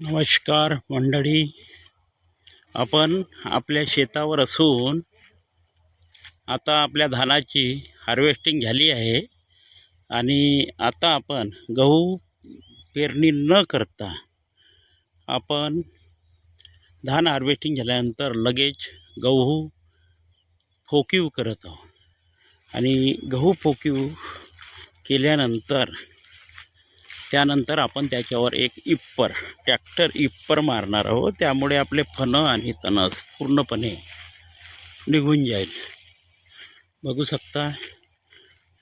नमस्कार मंडळी. आपण आपल्या शेतावर असून आता आपल्या धानाची हार्वेस्टिंग झाली आहे आणि आता आपण गहू पेरणी न करता आपण धान हार्वेस्टिंग झाल्यानंतर लगेच गहू फोकीव करत आहोत. आणि गहू फोकीव केल्यानंतर त्यानंतर आपण त्याच्यावर एक इप्पर ट्रॅक्टर इप्पर मारणार आहोत. त्यामुळे आपले फणं आणि तणस पूर्णपणे निघून जाईल. बघू शकता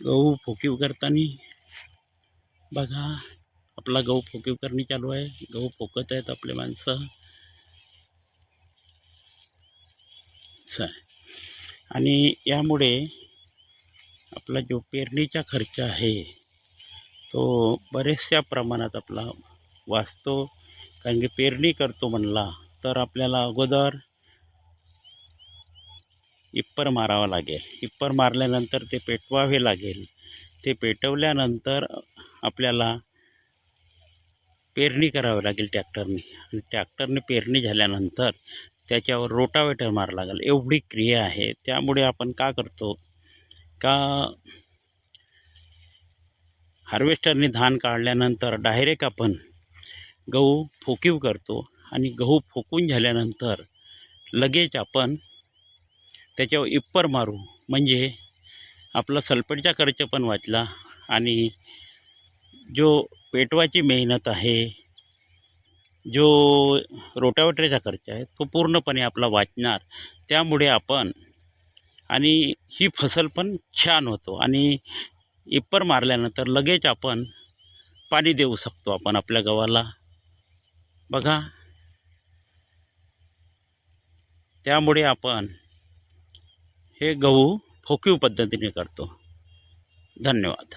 गहू फोकीव करताना बघा आपला गहू फोकीव करणे चालू आहे. गहू फोकत आहेत आपले माणसं. असं आहे. आणि यामुळे आपला जो पेरणीचा खर्च आहे तो बऱ्याचशा प्रमाणात आपला वाचतो. कारण की पेरणी करतो म्हणला तर आपल्याला अगोदर इप्पर मारावा लागेल. इप्पर मारल्यानंतर ते पेटवावे लागेल. ते पेटवल्यानंतर आपल्याला पेरणी करावी लागेल ट्रॅक्टरने. आणि ट्रॅक्टरने पेरणी झाल्यानंतर त्याच्यावर रोटावेटर मार लागेल. एवढी क्रिया आहे. त्यामुळे आपण का करतो? का हार्वेस्टरने धान काढल्यानंतर डायरेक्ट आपण गहू फोकीव करतो आणि गहू फोकून झाल्यानंतर लगेच आपण त्याच्यावर इप्पर मारू. म्हणजे आपला सल्फेटचा खर्च पण वाचला आणि जो पेटवाची मेहनत आहे जो रोटावेटरचा खर्च आहे तो पूर्णपणे आपला वाचणार. त्यामुळे आपण आणि ही फसल पण छान होतो आणि इप्पर मारल्यानंतर लगेच आपण पाणी देऊ शकतो आपण आपल्या गव्हाला. बघा. त्यामुळे आपण हे गहू फोकीव पद्धतीने करतो. धन्यवाद.